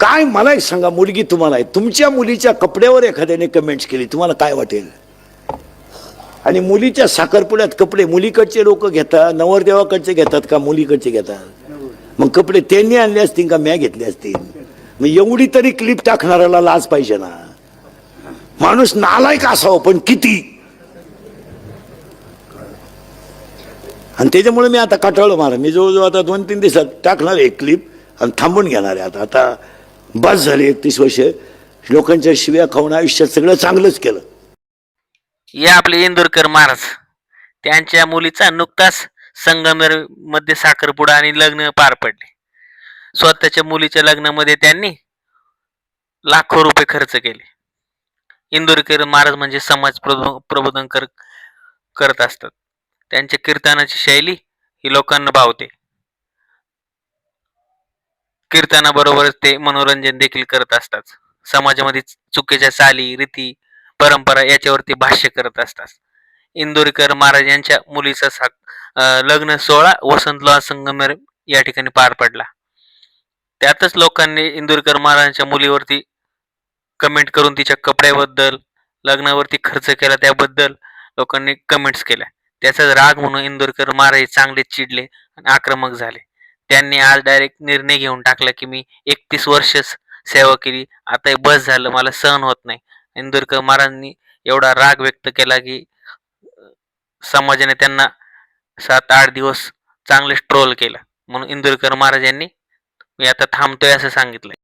काय मला एक सांगा मुलगी तुम्हाला आहे. तुमच्या मुलीच्या कपड्यावर एखाद्याने कमेंट्स केली तुम्हाला काय वाटेल? आणि मुलीच्या साखरपुड्यात कपडे मुलीकडचे लोक घेतात नवरदेवाकडचे घेतात का मुलीकडचे घेतात? मग कपडे त्यांनी आणले असतील का म्या घेतले असतील? मग एवढी तरी क्लिप टाकणाऱ्याला लाज पाहिजे ना. माणूस नालायक असावं पण किती? आणि त्याच्यामुळे मी आता काटाळलो मारा मी जवळजवळ आता दोन तीन दिवसात टाकणार एक क्लिप आणि थांबून घेणार आहे आता. आता बस झाले एकतीस वर्ष. लोकांच्या शिव्या खाऊन आयुष्यात सगळं चांगलंच केलं. या आपले इंदोरकर महाराज. त्यांच्या मुलीचा नुकताच संगमेरमध्ये साखरपुडा आणि लग्न पार पडले. स्वतःच्या मुलीच्या लग्नामध्ये त्यांनी लाखो रुपये खर्च केले. इंदोरकर महाराज म्हणजे समाज प्रबो- प्रबोधन कर करत असतात. त्यांच्या कीर्तनाची शैली ही लोकांना भावते. कीर्तनाबरोबरच ते मनोरंजन देखील करत असतात. समाजामध्ये चुकीच्या चाली रीती परंपरा याच्यावरती भाष्य करत असतात. इंदोरीकर महाराज यांच्या मुलीचा सा लग्न सोहळा वसंतला संगमेर या ठिकाणी पार पडला. त्यातच लोकांनी इंदोरीकर महाराजांच्या मुलीवरती कमेंट करून तिच्या कपड्याबद्दल लग्नावरती खर्च केला त्याबद्दल लोकांनी कमेंट्स केल्या. त्याचा राग म्हणून इंदोरकर महाराज चांगले चिडले आणि आक्रमक झाले. त्यांनी आज डायरेक्ट निर्णय घेऊन टाकला की मी एकतीस वर्ष सेवा केली. आता हे बस झालं मला सहन होत नाही. इंदुरकर महाराजांनी एवढा राग व्यक्त केला की समाजाने त्यांना सात आठ दिवस चांगले ट्रोल केलं. म्हणून इंदुरकर महाराज यांनी मी आता थांबतोय असं सांगितलंय.